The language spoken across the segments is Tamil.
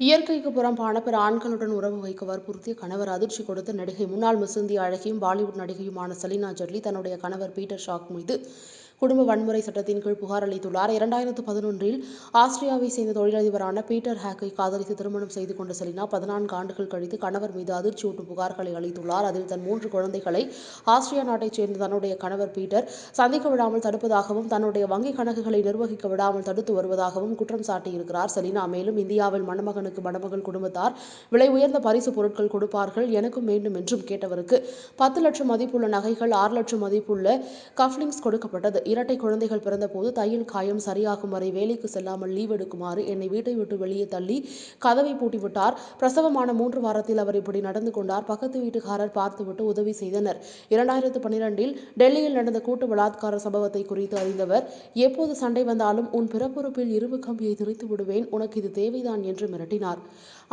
இயற்கைக்கு புறம்பான பிற ஆண்களுடன் உறவு வைக்க வற்புறுத்திய கணவர் அதிர்ச்சி கொடுத்த நடிகை முன்னாள் மிஸ் அழகியும் பாலிவுட் நடிகையுமான செலினா ஜெட்லி தன்னுடைய கணவர் பீட்டர் ஷாக் மீது குடும்ப வன்முறை சட்டத்தின் கீழ் புகார் அளித்துள்ளார். இரண்டாயிரத்து பதினொன்றில் ஆஸ்திரியாவை சேர்ந்த தொழிலதிபரான பீட்டர் ஹேக்கை காதலித்து திருமணம் செய்து கொண்ட செலினா பதினான்கு ஆண்டுகள் கழித்து கணவர் மீது அதிர்ச்சியூட்டும் புகார்களை அளித்துள்ளார். அதில் தன் மூன்று குழந்தைகளை ஆஸ்திரியா நாட்டைச் சேர்ந்த தன்னுடைய கணவர் பீட்டர் சந்திக்க விடாமல் தடுப்பதாகவும் தன்னுடைய வங்கிக் கணக்குகளை நிர்வகிக்க விடாமல் தடுத்து வருவதாகவும் குற்றம் சாட்டியிருக்கிறார் செலினா. மேலும் இந்தியாவில் மணமகனுக்கு மணமகள் குடும்பத்தார் விலை உயர்ந்த பரிசு பொருட்கள் கொடுப்பார்கள் எனக்கும் வேண்டும் என்றும் கேட்டவருக்கு பத்து லட்சம் மதிப்புள்ள நகைகள் ஆறு லட்சம் மதிப்புள்ள கஃப்லிங்ஸ் கொடுக்கப்பட்டது. இரட்டை குழந்தைகள் பிறந்தபோது தையல் காயம் சரியாகும் வரை வேலைக்கு செல்லாமல் லீவ் எடுக்குமாறு என்னை வீட்டை விட்டு வெளியே தள்ளி கதவை பூட்டிவிட்டார். பிரசவமான மூன்று வாரத்தில் அவர் இப்படி நடந்து கொண்டார். பக்கத்து வீட்டுக்காரர் பார்த்துவிட்டு உதவி செய்தனர். இரண்டாயிரத்து பன்னிரெண்டில் டெல்லியில் நடந்த கூட்டு பலாத்கார சம்பவத்தை குறித்து அறிந்தவர் எப்போது சண்டை வந்தாலும் உன் பிறப்புறுப்பில் இரும்பு கம்பியை திரித்து விடுவேன். உனக்கு இது தேவைதான் என்று மிரட்டினார்.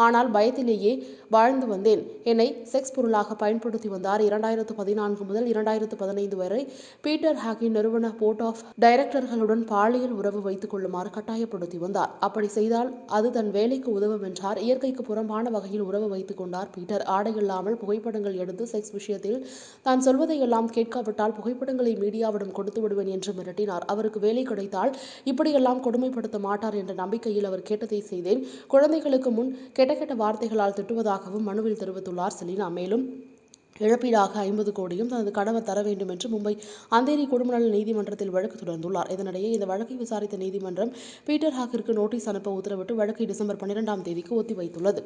ஆனால் பயத்திலேயே வாழ்ந்து வந்தேன். என்னை செக்ஸ் பொருளாக பயன்படுத்தி வந்தார். இரண்டாயிரத்து பதினான்கு முதல் இரண்டாயிரத்து பதினைந்து வரை பீட்டர் ஹாக்கின் நிறுவன போர்ட் ஆஃப் டைரக்டர்களுடன் பாலியல் உறவு வைத்துக் கொள்ளுமாறு கட்டாயப்படுத்தி வந்தார். அப்படி செய்தால் அது தன் வேலைக்கு உதவும் என்றார். இயற்கைக்கு புறம்பான வகையில் உறவு வைத்துக் கொண்டார் பீட்டர். ஆடையில்லாமல் புகைப்படங்கள் எடுத்து செக்ஸ் விஷயத்தில் தான் சொல்வதை எல்லாம் கேட்காவிட்டால் புகைப்படங்களை மீடியாவிடம் கொடுத்து விடுவேன் என்று மிரட்டினார். அவருக்கு வேலை கிடைத்தால் இப்படியெல்லாம் கொடுமைப்படுத்த மாட்டார் என்ற நம்பிக்கையில் அவர் கேட்டதை செய்தேன். குழந்தைகளுக்கு முன் கெட்ட கெட்ட வார்த்தைகளால் திட்டுவதாகவும் மனுவில் தெரிவித்துள்ளார் செலினா. மேலும் இழப்பீடாக ஐம்பது கோடியும் தனது கணவர் தர வேண்டும் என்று மும்பை அந்தேரி குடும்ப நல நீதிமன்றத்தில் வழக்கு தொடர்ந்துள்ளார். இதனிடையே இந்த வழக்கை விசாரித்த நீதிமன்றம் பீட்டர் ஹாக்கிற்கு நோட்டீஸ் அனுப்ப உத்தரவிட்டு வழக்கை டிசம்பர் பன்னிரெண்டாம் தேதிக்கு ஒத்திவைத்துள்ளது.